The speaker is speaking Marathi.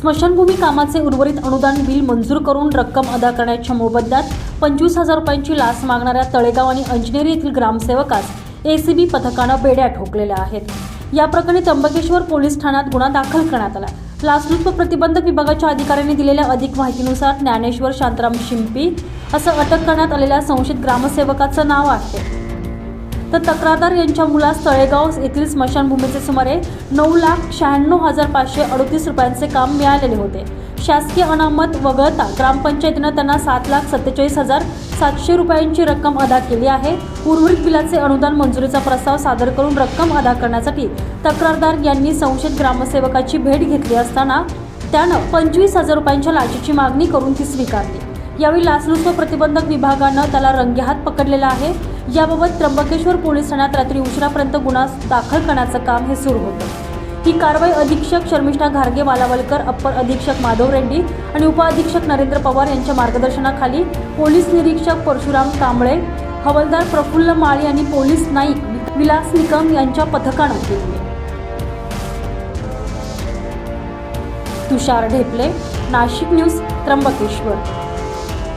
स्मशानभूमी कामाचे उर्वरित अनुदान बिल मंजूर करून रक्कम अदा करण्याच्या मोबदल्यात पंचवीस हजार रुपयांची लाच मागणाऱ्या तळेगाव आणि अंजनेरी येथील ग्रामसेवकास एसीबी पथकानं बेड्या ठोकलेल्या आहेत. या प्रकरणी त्र्यंबकेश्वर पोलीस ठाण्यात गुन्हा दाखल करण्यात आला. लाचलुचप प्रतिबंधक विभागाच्या अधिकाऱ्यांनी दिलेल्या अधिक माहितीनुसार ज्ञानेश्वर शांताराम शिंपी असं अटक करण्यात आलेल्या संशयित ग्रामसेवकाचं नाव आहे. तर तक्रारदार यांच्या मुलास तळेगाव येथील स्मशानभूमीचे सुमारे नऊ लाख शहाण्णव हजार पाचशे अडतीस रुपयांचे काम मिळालेले होते. शासकीय अनामत वगळता ग्रामपंचायतीनं त्यांना सात लाख सत्तेचाळीस हजार सातशे रुपयांची रक्कम अदा केली आहे. उर्वरित बिलाचे अनुदान मंजुरीचा प्रस्ताव सादर करून रक्कम अदा करण्यासाठी तक्रारदार यांनी संशयित ग्रामसेवकाची भेट घेतली असताना त्यानं पंचवीस हजार रुपयांच्या लाचेची मागणी करून ती स्वीकारली. यावेळी लाचलुचपत प्रतिबंधक विभागानं त्याला रंगेहात पकडलेला आहे. याबाबत त्र्यंबकेश्वर पोलीस ठाण्यात रात्री उशिरापर्यंत गुन्हा दाखल करण्याचं काम हे सुरू होतं. ही कारवाई अधीक्षक शर्मिष्ठा घारगे वालावलकर अप्पर अधीक्षक माधव रेड्डी आणि उपअधीक्षक नरेंद्र पवार यांच्या मार्गदर्शनाखाली पोलीस निरीक्षक परशुराम कांबळे हवालदार प्रफुल्ल माळी आणि पोलीस नाईक विलास निकम यांच्या पथकानं केली. तुषार ढेपले नाशिक न्यूज त्र्यंबकेश्वर.